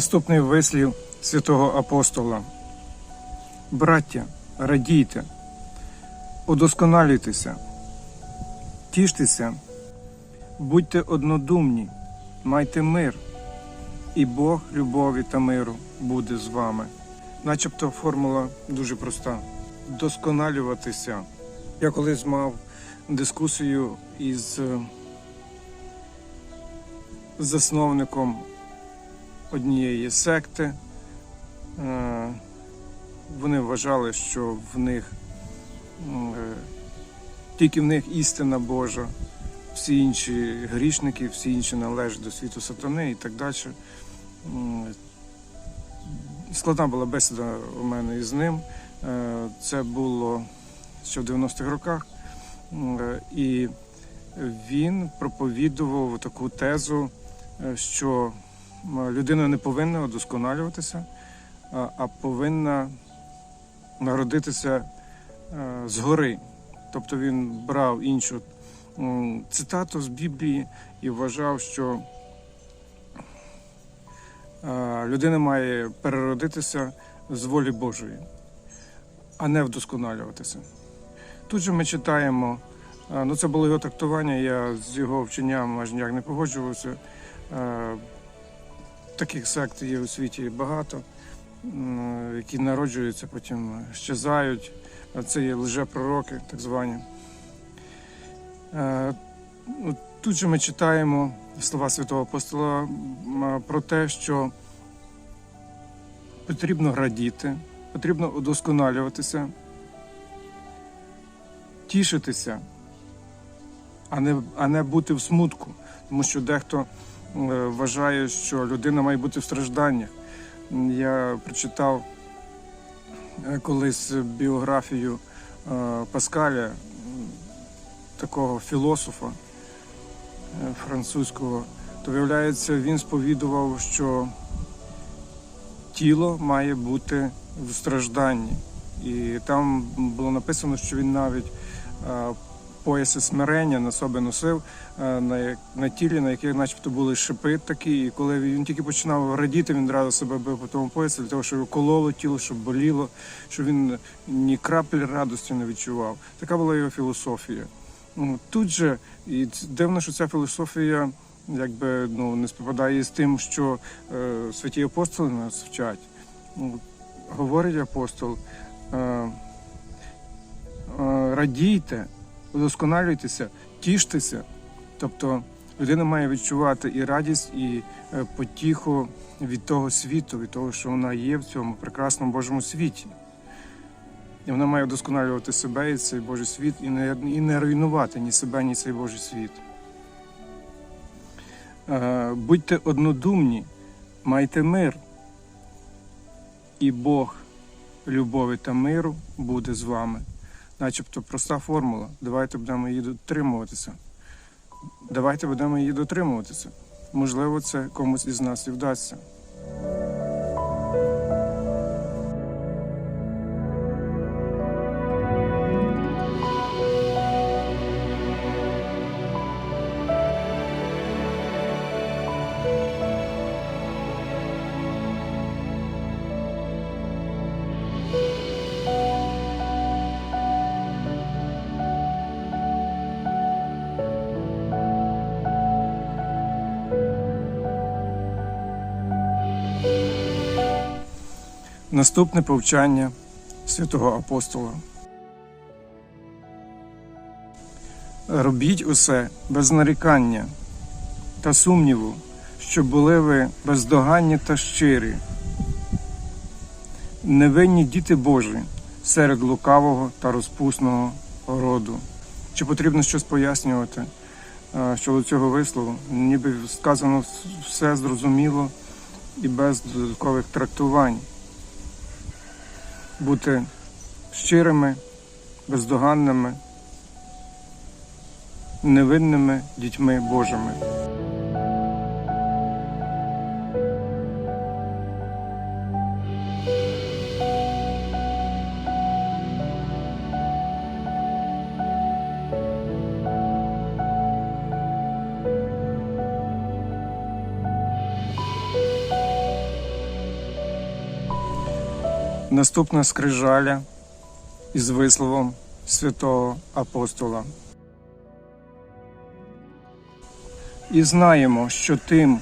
Наступний вислів святого апостола. Браття, радійте, удосконалюйтеся, тіштеся, будьте однодумні, майте мир, і Бог любові та миру буде з вами. Начебто формула дуже проста: досконалюватися. Я колись мав дискусію із е, засновником однієї секти. Е, Вони вважали, що в них е, тільки в них істина Божа, всі інші грішники, всі інші належать до світу сатани і так далі. Складна була бесіда у мене із ним. Е, Це було ще в 90-х роках. Е, І він проповідував таку тезу, е, що людина не повинна удосконалюватися, а- повинна народитися е, згори. Тобто він брав іншу цитату з Біблії і вважав, що е, людина має переродитися з волі Божої, а не вдосконалюватися. Тут же ми читаємо, е, ну це було його трактування, я з його вченням аж ніяк не погоджувався. Таких сект є у світі багато, які народжуються, потім щезають. Це є лжепророки, так звані. Е, ну, Тут же ми читаємо слова святого апостола про те, що потрібно радіти, потрібно удосконалюватися, тішитися, а не, а не бути в смутку. Тому що дехто вважає, що людина має бути в стражданнях. Я прочитав е, колись біографію е, Паскаля, такого філософа е, французького, то виявляється, він сповідував, що тіло має бути в стражданні. І там було написано, що він навіть е, пояси смирення на собі носив е, на, на тілі, на яких начебто були шипи такі. І коли він тільки починав радіти, він одразу себе бив по тому поясі, для того, щоб кололо тіло, щоб боліло, щоб він ні краплі радості не відчував. Така була його філософія. Ну, Тут же і дивно, що ця філософія якби ну не співпадає з тим, що е, святі апостоли нас вчать. Ну, говорить апостол, е, е, радійте, удосконалюйтеся, тіштеся. Тобто людина має відчувати і радість, і е, потіху від того світу, від того, що вона є в цьому прекрасному Божому світі. І вона має вдосконалювати себе і цей Божий світ, і не, і не руйнувати ні себе, ні цей Божий світ. Е, Будьте однодумні, майте мир, і Бог любові та миру буде з вами. Начебто проста формула. Давайте будемо її дотримуватися. Давайте будемо її дотримуватися. Можливо, це комусь із нас і вдасться. Наступне повчання святого апостола. Робіть усе без нарікання та сумніву, щоб були ви бездоганні та щирі, невинні діти Божі серед лукавого та розпусного роду. Чи потрібно щось пояснювати щодо цього вислову? Ніби сказано все зрозуміло і без додаткових трактувань бути щирими, бездоганними, невинними дітьми Божими. Наступна скрижаля із висловом святого апостола. І знаємо, що тим,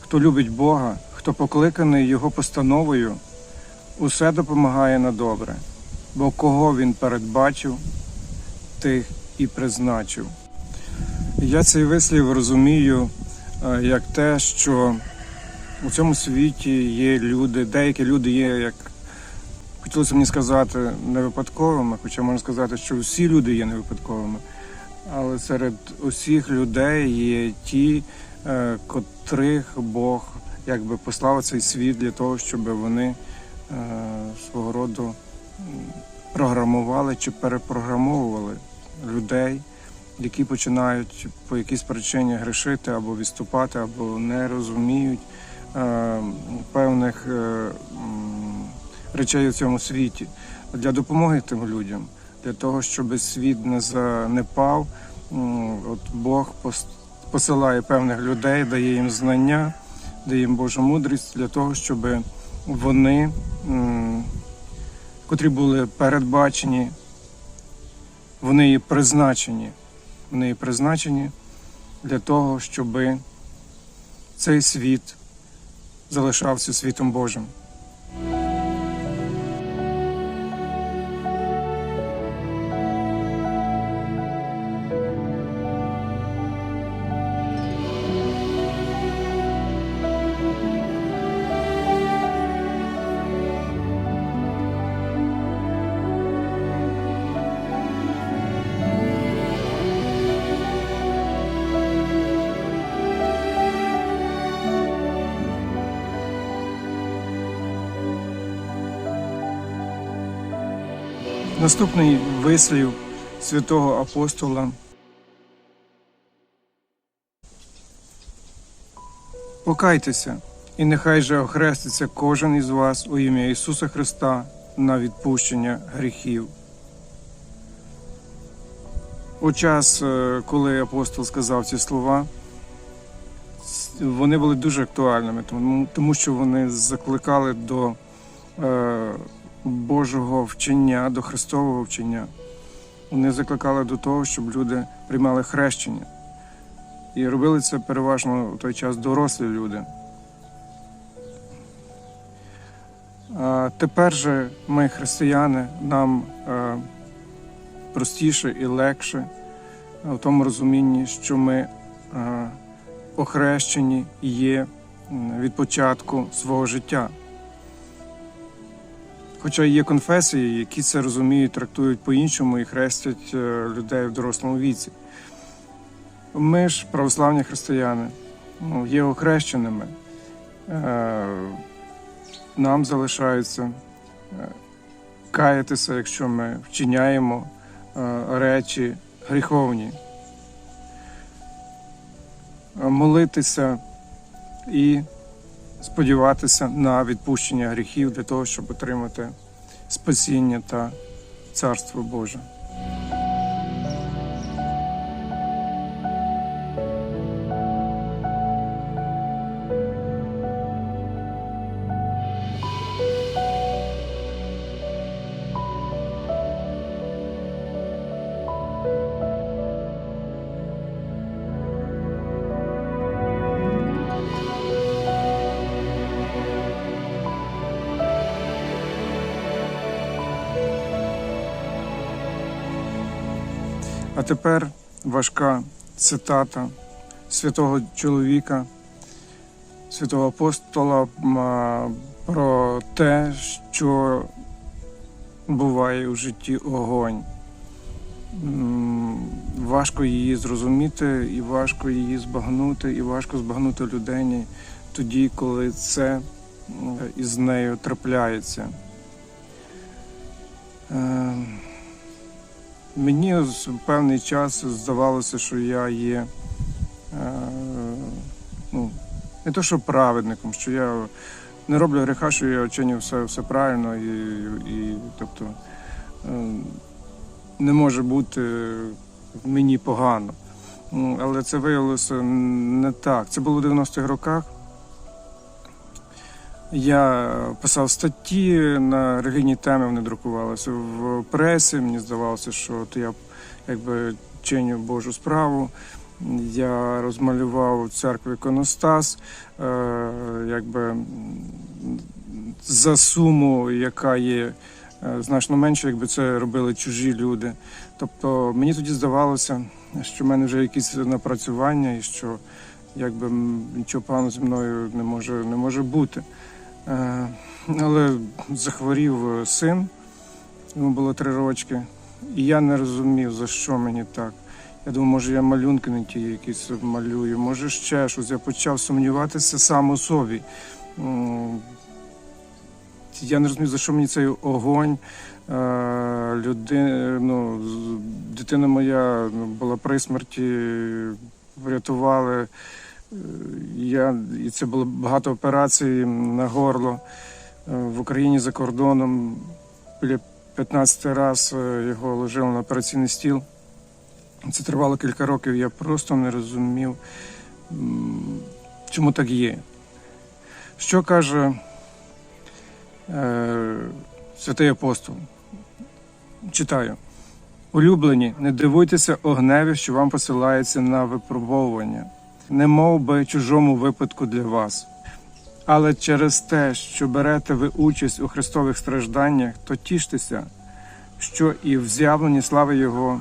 хто любить Бога, хто покликаний Його постановою, усе допомагає на добре, бо кого він передбачив, тих і призначив. Я цей вислів розумію е, як те, що у цьому світі є люди, деякі люди є, як хотілося мені сказати, не випадковими, хоча можна сказати, що всі люди є не випадковими. Але серед усіх людей є ті, е, котрих Бог якби послав цей світ для того, щоб вони е, свого роду програмували чи перепрограмовували людей, які починають по якійсь причині грішити або відступати, або не розуміють е, певних речей у цьому світі. Для допомоги тим людям, для того, щоб світ не занепав, от Бог посилає певних людей, дає їм знання, дає їм Божу мудрість для того, щоб вони, котрі були передбачені, вони є призначені. Вони є призначені для того, щоб цей світ залишався світом Божим. Наступний вислів святого апостола. Покайтеся, і нехай же охреститься кожен із вас у ім'я Ісуса Христа на відпущення гріхів. У час, е, коли апостол сказав ці слова, вони були дуже актуальними, тому, що вони закликали до е, Божого вчення, до Христового вчення. Вони закликали до того, щоб люди приймали хрещення. І робили це переважно в той час дорослі люди. А тепер же ми, християни, нам е, простіше і легше в тому розумінні, що ми е, охрещені є від початку свого життя. Хоча є конфесії, які це розуміють, трактують по-іншому і хрестять е, людей в дорослому віці. Ми ж, православні християни, ну, є охрещеними. Е, Нам залишається е, каятися, якщо ми вчиняємо речі гріховні, молитися і сподіватися на відпущення гріхів для того, щоб отримати спасіння та царство Боже. А тепер важка цитата святого чоловіка, святого апостола про те, що буває у житті огонь. Важко її зрозуміти, і важко її збагнути, і важко збагнути людині тоді, коли це із нею трапляється. Мені певний час здавалося, що я є е, ну, не то, що праведником, що я не роблю гріха, що я вчиню все, все правильно і, і тобто е, не може бути мені погано. Але це виявилося не так. Це було в 90-х роках. Я писав статті на релігійні теми, вони друкувалися в пресі. Мені здавалося, що то я якби чиню Божу справу. Я розмалював церкву іконостас, е, якби за суму, яка є е, значно менше, якби це робили чужі люди. Тобто мені тоді здавалося, що в мене вже якісь напрацювання і що якби нічого поганого зі мною не може, не може бути. Е, Але захворів е, син, йому було три рочки, і я не розумів, за що мені так. Я думав, може, я малюнки не ті якісь малюю, може ще щось. Я почав сумніватися сам у собі. Я не розумів, за що мені цей огонь. Е, Люди, ну, дитина моя ну, була при смерті, врятували. Е, Я, і це було багато операцій на горло Е, в Україні за кордоном. Біля 15 разів його ложили на операційний стіл. Це тривало кілька років. Я просто не розумів, чому так є. Що каже е, святий апостол? Читаю. Улюблені, не дивуйтеся огневі, що вам посилається на випробовування, не мов би чужому випадку для вас. Але через те, що берете ви участь у Христових стражданнях, то тіштеся, що і в з'явленні слави Його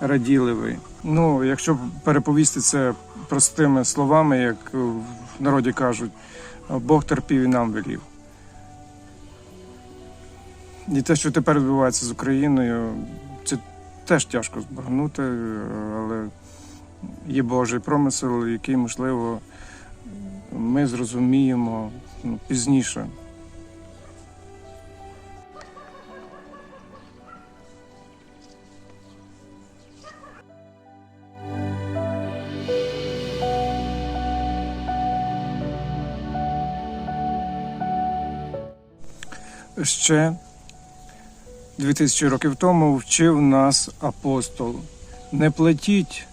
раділи ви. Ну, якщо переповісти це простими словами, як в народі кажуть, Бог терпів і нам велів. І те, що тепер відбувається з Україною, це теж тяжко збагнути, але є Божий промисел, який, можливо, ми зрозуміємо ну, пізніше. Ще 2000 років тому вчив нас апостол. Не платіть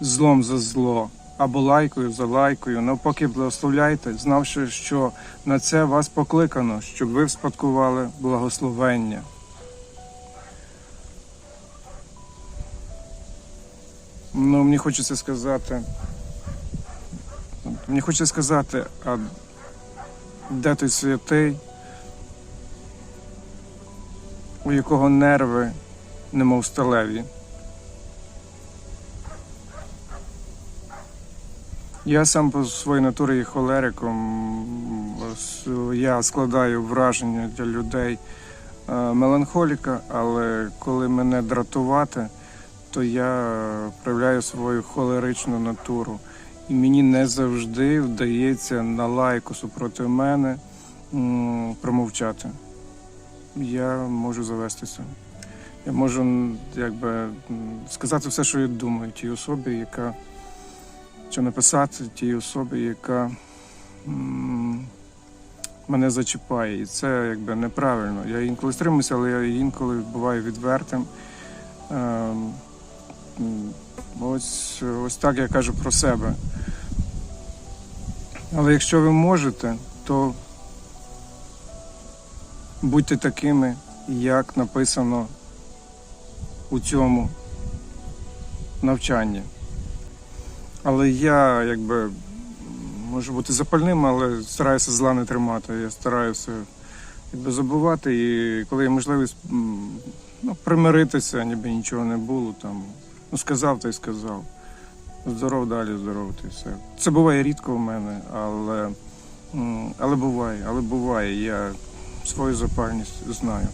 злом за зло або лайкою за лайкою, навпаки, благословляйте, знавши, що на це вас покликано, щоб ви вспадкували благословення. Ну, мені хочеться сказати. Мені хочеться сказати, а де той святий, у якого нерви немов сталеві. Я сам по своїй натурі є холериком. Я складаю враження для людей е, меланхоліка, але коли мене дратувати, то я проявляю свою холеричну натуру. І мені не завжди вдається на лайку супроти мене промовчати. Я можу завестися. Я можу якби сказати все, що я думаю, тій особі, яка чи написати тій особі, яка мене зачіпає. І це якби неправильно. Я інколи стримуюся, але я інколи буваю відвертим. Ем, ось, ось так я кажу про себе. Але якщо ви можете, то будьте такими, як написано у цьому навчанні. Але я якби можу бути запальним, але стараюся зла не тримати. Я стараюся якби забувати. І коли є можливість ну, примиритися, ніби нічого не було там. Ну, сказав, то й сказав. Здоров далі, здоров, то все. Це буває рідко в мене, але, але буває, але буває. Я свою запальність знаю.